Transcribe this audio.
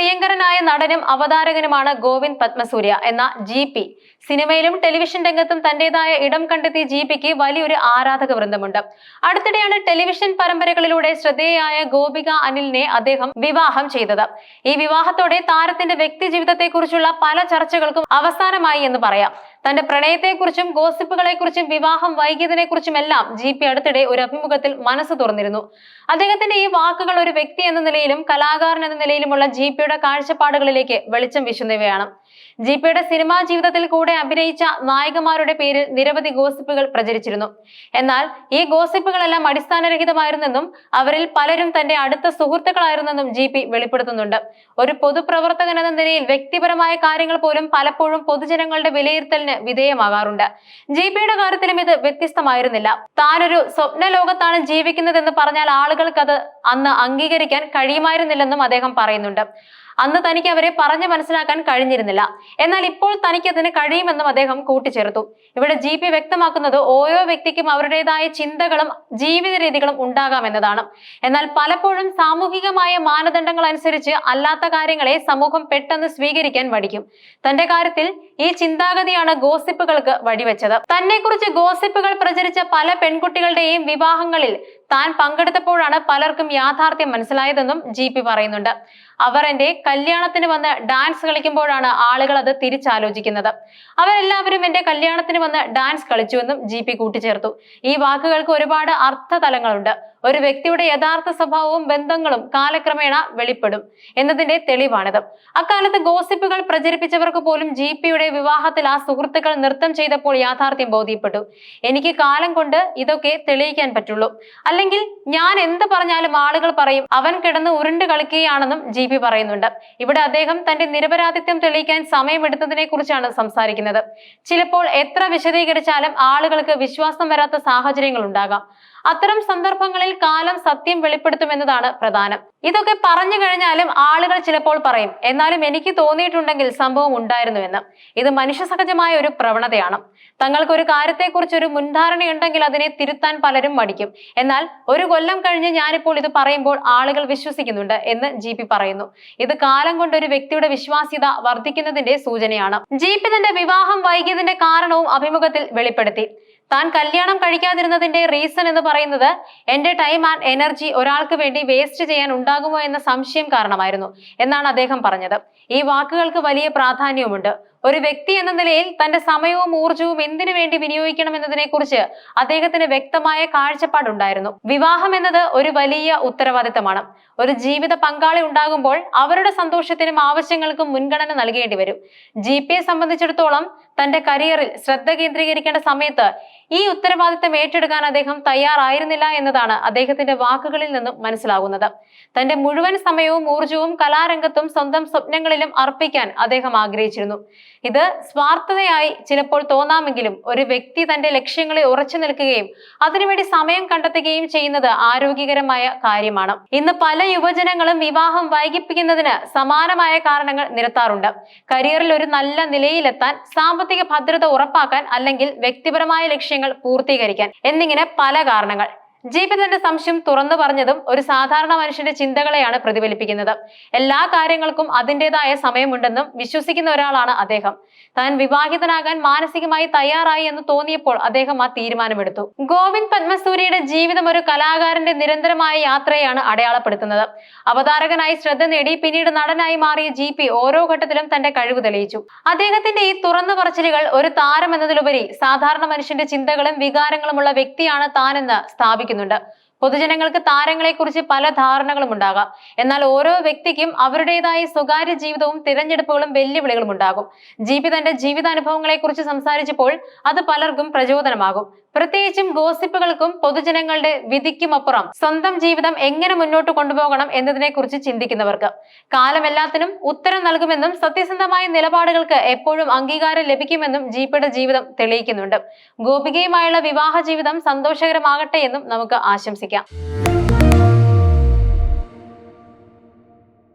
പ്രിയങ്കരനായ നടനും അവതാരകനുമാണ് ഗോവിന്ദ് പത്മസൂര്യ എന്ന ജി പി. സിനിമയിലും ടെലിവിഷൻ രംഗത്തും തന്റേതായ ഇടം കണ്ടെത്തിയ ജി പിക്ക് വലിയൊരു ആരാധക വൃന്ദമുണ്ട്. അടുത്തിടെയാണ് ടെലിവിഷൻ പരമ്പരകളിലൂടെ ശ്രദ്ധേയായ ഗോപിക അനിലിനെ അദ്ദേഹം വിവാഹം ചെയ്തത്. ഈ വിവാഹത്തോടെ താരത്തിന്റെ വ്യക്തി ജീവിതത്തെക്കുറിച്ചുള്ള പല ചർച്ചകൾക്കും അവസാനമായി എന്ന് പറയാം. തന്റെ പ്രണയത്തെക്കുറിച്ചും ഗോസിപ്പുകളെക്കുറിച്ചും വിവാഹം വൈകിയതിനെക്കുറിച്ചും എല്ലാം ജി പി അടുത്തിടെ ഒരു അഭിമുഖത്തിൽ മനസ്സ് തുറന്നിരുന്നു. അദ്ദേഹത്തിന്റെ ഈ വാക്കുകൾ ഒരു വ്യക്തി എന്ന നിലയിലും കലാകാരൻ എന്ന നിലയിലുമുള്ള ജി പിയുടെ കാഴ്ചപ്പാടുകളിലേക്ക് വെളിച്ചം വീശുന്നവയാണ്. ജി പിയുടെ സിനിമാ ജീവിതത്തിൽ കൂടെ അഭിനയിച്ച നായകന്മാരുടെ പേരിൽ നിരവധി ഗോസിപ്പുകൾ പ്രചരിച്ചിരുന്നു. എന്നാൽ ഈ ഗോസിപ്പുകളെല്ലാം അടിസ്ഥാനരഹിതമായിരുന്നെന്നും അവരിൽ പലരും തന്റെ അടുത്ത സുഹൃത്തുക്കളായിരുന്നെന്നും ജി പി വെളിപ്പെടുത്തുന്നുണ്ട്. ഒരു പൊതുപ്രവർത്തകൻ എന്ന നിലയിൽ വ്യക്തിപരമായ കാര്യങ്ങൾ പോലും പലപ്പോഴും പൊതുജനങ്ങളുടെ വിലയിരുത്തലിന് വിധേയമാകാറുണ്ട്. ജി പിയുടെ കാര്യത്തിലും ഇത് വ്യത്യസ്തമായിരുന്നില്ല. താനൊരു സ്വപ്ന ലോകത്താണ് ജീവിക്കുന്നതെന്ന് പറഞ്ഞാൽ ആളുകൾക്ക് അത് അന്ന് അംഗീകരിക്കാൻ കഴിയുമായിരുന്നില്ലെന്നും അദ്ദേഹം പറയുന്നുണ്ട്. അന്ന് തനിക്ക് അവരെ പറഞ്ഞു മനസ്സിലാക്കാൻ കഴിഞ്ഞിരുന്നില്ല. എന്നാൽ ഇപ്പോൾ തനിക്ക് അതിന് കഴിയുമെന്നും അദ്ദേഹം കൂട്ടിച്ചേർത്തു. ഇവിടെ ജി പി വ്യക്തമാക്കുന്നത് ഓരോ വ്യക്തിക്കും അവരുടേതായ ചിന്തകളും ജീവിത രീതികളും ഉണ്ടാകാമെന്നതാണ് എന്നാൽ പലപ്പോഴും സാമൂഹികമായ മാനദണ്ഡങ്ങൾ അനുസരിച്ച് അല്ലാത്ത കാര്യങ്ങളെ സമൂഹം പെട്ടെന്ന് സ്വീകരിക്കാൻ മടിക്കും. തന്റെ കാര്യത്തിൽ ഈ ചിന്താഗതിയാണ് ഗോസിപ്പുകൾക്ക് വഴിവെച്ചത്. തന്നെക്കുറിച്ച് ഗോസിപ്പുകൾ പ്രചരിച്ച പല പെൺകുട്ടികളുടെയും വിവാഹങ്ങളിൽ താൻ പങ്കെടുത്തപ്പോഴാണ് പലർക്കും യാഥാർത്ഥ്യം മനസ്സിലായതെന്നും ജി പി പറയുന്നുണ്ട്. അവർ എന്റെ കല്യാണത്തിന് വന്ന് ഡാൻസ് കളിക്കുമ്പോഴാണ് ആളുകൾ അത് തിരിച്ചാലോചിക്കുന്നത്. അവരെല്ലാവരും എന്റെ കല്യാണത്തിന് വന്ന് ഡാൻസ് കളിച്ചുവെന്നും ജി പി കൂട്ടിച്ചേർത്തു. ഈ വാക്കുകൾക്ക് ഒരുപാട് അർത്ഥതലങ്ങളുണ്ട്. ഒരു വ്യക്തിയുടെ യഥാർത്ഥ സ്വഭാവവും ബന്ധങ്ങളും കാലക്രമേണ വെളിപ്പെടും എന്നതിന്റെ തെളിവാണിത്. അക്കാലത്ത് ഗോസിപ്പുകൾ പ്രചരിപ്പിച്ചവർക്ക് പോലും ജി പിയുടെ വിവാഹത്തിൽ ആ സുഹൃത്തുക്കൾ നൃത്തം ചെയ്തപ്പോൾ യാഥാർത്ഥ്യം ബോധ്യപ്പെട്ടു. എനിക്ക് കാലം കൊണ്ട് ഇതൊക്കെ തെളിയിക്കാൻ പറ്റുള്ളൂ. അല്ലെങ്കിൽ ഞാൻ എന്ത് പറഞ്ഞാലും ആളുകൾ പറയും അവൻ കിടന്ന് ഉരുണ്ട് കളിക്കുകയാണെന്നും ജി പി പറയുന്നുണ്ട്. ഇവിടെ അദ്ദേഹം തന്റെ നിരപരാധിത്വം തെളിയിക്കാൻ സമയമെടുത്തതിനെ കുറിച്ചാണ് സംസാരിക്കുന്നത്. ചിലപ്പോൾ എത്ര വിശദീകരിച്ചാലും ആളുകൾക്ക് വിശ്വാസം വരാത്ത സാഹചര്യങ്ങൾ ഉണ്ടാകാം. അത്തരം സന്ദർഭങ്ങളിൽ കാലം സത്യം വെളിപ്പെടുത്തുമെന്നതാണ് പ്രധാനം. ഇതൊക്കെ പറഞ്ഞു കഴിഞ്ഞാലും ആളുകൾ ചിലപ്പോൾ പറയും എന്നാലും എനിക്ക് തോന്നിയിട്ടുണ്ടെങ്കിൽ സംഭവം ഉണ്ടായിരുന്നുവെന്ന്. ഇത് മനുഷ്യസഹജമായ ഒരു പ്രവണതയാണ്. തങ്ങൾക്ക് ഒരു കാര്യത്തെക്കുറിച്ച് ഒരു മുൻധാരണയുണ്ടെങ്കിൽ അതിനെ തിരുത്താൻ പലരും മടിക്കും. എന്നാൽ ഒരു കൊല്ലം കഴിഞ്ഞ് ഞാനിപ്പോൾ ഇത് പറയുമ്പോൾ ആളുകൾ വിശ്വസിക്കുന്നുണ്ട് എന്ന് ജി പി പറയുന്നു. ഇത് കാലം കൊണ്ട് ഒരു വ്യക്തിയുടെ വിശ്വാസ്യത വർദ്ധിക്കുന്നതിന്റെ സൂചനയാണ്. ജി പി തന്റെ വിവാഹം വൈകിയതിന്റെ കാരണവും അഭിമുഖത്തിൽ വെളിപ്പെടുത്തി. താൻ കല്യാണം കഴിക്കാതിരുന്നതിന്റെ റീസൺ എന്ന് പറയുന്നത് എന്റെ ടൈം ആൻഡ് എനർജി ഒരാൾക്ക് വേണ്ടി വേസ്റ്റ് ചെയ്യാൻ ഉണ്ടാകുമോ എന്ന സംശയം കാരണമായിരുന്നു എന്നാണ് അദ്ദേഹം പറഞ്ഞത്. ഈ വാക്കുകൾക്ക് വലിയ പ്രാധാന്യവുമുണ്ട്. ഒരു വ്യക്തി എന്ന നിലയിൽ തന്റെ സമയവും ഊർജവും എന്തിനു വേണ്ടി വിനിയോഗിക്കണം എന്നതിനെ കുറിച്ച് അദ്ദേഹത്തിന് വ്യക്തമായ കാഴ്ചപ്പാടുണ്ടായിരുന്നു. വിവാഹം എന്നത് ഒരു വലിയ ഉത്തരവാദിത്തമാണ്. ഒരു ജീവിത പങ്കാളി ഉണ്ടാകുമ്പോൾ അവരുടെ സന്തോഷത്തിനും ആവശ്യങ്ങൾക്കും മുൻഗണന നൽകേണ്ടി വരും. ജി പി എ സംബന്ധിച്ചിടത്തോളം തന്റെ കരിയറിൽ ശ്രദ്ധ കേന്ദ്രീകരിക്കേണ്ട സമയത്ത് ഈ ഉത്തരവാദിത്തം ഏറ്റെടുക്കാൻ അദ്ദേഹം തയ്യാറായിരുന്നില്ല എന്നതാണ് അദ്ദേഹത്തിന്റെ വാക്കുകളിൽ നിന്നും മനസ്സിലാകുന്നത്. തന്റെ മുഴുവൻ സമയവും ഊർജവും കലാരംഗത്തും സ്വന്തം സ്വപ്നങ്ങളിലും അർപ്പിക്കാൻ അദ്ദേഹം ആഗ്രഹിച്ചിരുന്നു. ഇത് സ്വാർത്ഥതയായി ചിലപ്പോൾ തോന്നാമെങ്കിലും ഒരു വ്യക്തി തന്റെ ലക്ഷ്യങ്ങളെ ഉറച്ചു നിൽക്കുകയും അതിനുവേണ്ടി സമയം കണ്ടെത്തുകയും ചെയ്യുന്നത് ആരോഗ്യകരമായ കാര്യമാണ്. ഇന്ന് പല യുവജനങ്ങളും വിവാഹം വൈകിപ്പിക്കുന്നതിന് സമാനമായ കാരണങ്ങൾ നിരത്താറുണ്ട്. കരിയറിൽ ഒരു നല്ല നിലയിലെത്താൻ സാമ്പത്തിക ഭദ്രത ഉറപ്പാക്കാൻ അല്ലെങ്കിൽ വ്യക്തിപരമായ ലക്ഷ്യങ്ങൾ പൂർത്തീകരിക്കാൻ എന്നിങ്ങനെ പല കാരണങ്ങൾ. ജി പി തന്റെ സംശയം തുറന്നു പറഞ്ഞതും ഒരു സാധാരണ മനുഷ്യന്റെ ചിന്തകളെയാണ് പ്രതിഫലിപ്പിക്കുന്നത്. എല്ലാ കാര്യങ്ങൾക്കും അതിന്റെതായ സമയമുണ്ടെന്നും വിശ്വസിക്കുന്ന ഒരാളാണ് അദ്ദേഹം. താൻ വിവാഹിതനാകാൻ മാനസികമായി തയ്യാറായി എന്ന് തോന്നിയപ്പോൾ അദ്ദേഹം ആ തീരുമാനമെടുത്തു. ഗോവിന്ദ് പത്മസൂരിയുടെ ജീവിതം ഒരു കലാകാരന്റെ നിരന്തരമായ യാത്രയാണ് അടയാളപ്പെടുത്തുന്നത്. അവതാരകനായി ശ്രദ്ധ നേടി പിന്നീട് നടനായി മാറിയ ജി പി ഓരോ ഘട്ടത്തിലും തന്റെ കഴിവ് തെളിയിച്ചു. അദ്ദേഹത്തിന്റെ ഈ തുറന്നു പറച്ചിലുകൾ ഒരു താരം എന്നതിലുപരി സാധാരണ മനുഷ്യന്റെ ചിന്തകളും വികാരങ്ങളുമുള്ള വ്യക്തിയാണ് താനെന്ന് സ്ഥാപിക്കുന്നുണ്ട് പൊതുജനങ്ങൾക്ക് താരങ്ങളെക്കുറിച്ച് പല ധാരണകളും ഉണ്ടാകാം. എന്നാൽ ഓരോ വ്യക്തിക്കും അവരുടേതായ സ്വകാര്യ ജീവിതവും തിരഞ്ഞെടുപ്പുകളും വെല്ലുവിളികളും ഉണ്ടാകും. ജി പി തന്റെ ജീവിതാനുഭവങ്ങളെക്കുറിച്ച് സംസാരിച്ചപ്പോൾ അത് പലർക്കും പ്രചോദനമാകും. പ്രത്യേകിച്ചും ഗോസിപ്പുകൾക്കും പൊതുജനങ്ങളുടെ വിധിക്കുമപ്പുറം സ്വന്തം ജീവിതം എങ്ങനെ മുന്നോട്ട് കൊണ്ടുപോകണം എന്നതിനെക്കുറിച്ച് ചിന്തിക്കുന്നവർക്ക് കാലം എല്ലാത്തിനും ഉത്തരം നൽകുമെന്നും സത്യസന്ധമായ നിലപാടുകൾക്ക് എപ്പോഴും അംഗീകാരം ലഭിക്കുമെന്നും ജീപ്പയുടെ ജീവിതം തെളിയിക്കുന്നുണ്ട്. ഗോപികയുമായുള്ള വിവാഹ ജീവിതം സന്തോഷകരമാകട്ടെ എന്നും നമുക്ക് ആശംസിക്കാം. ശ്രദ്ധിക്കാം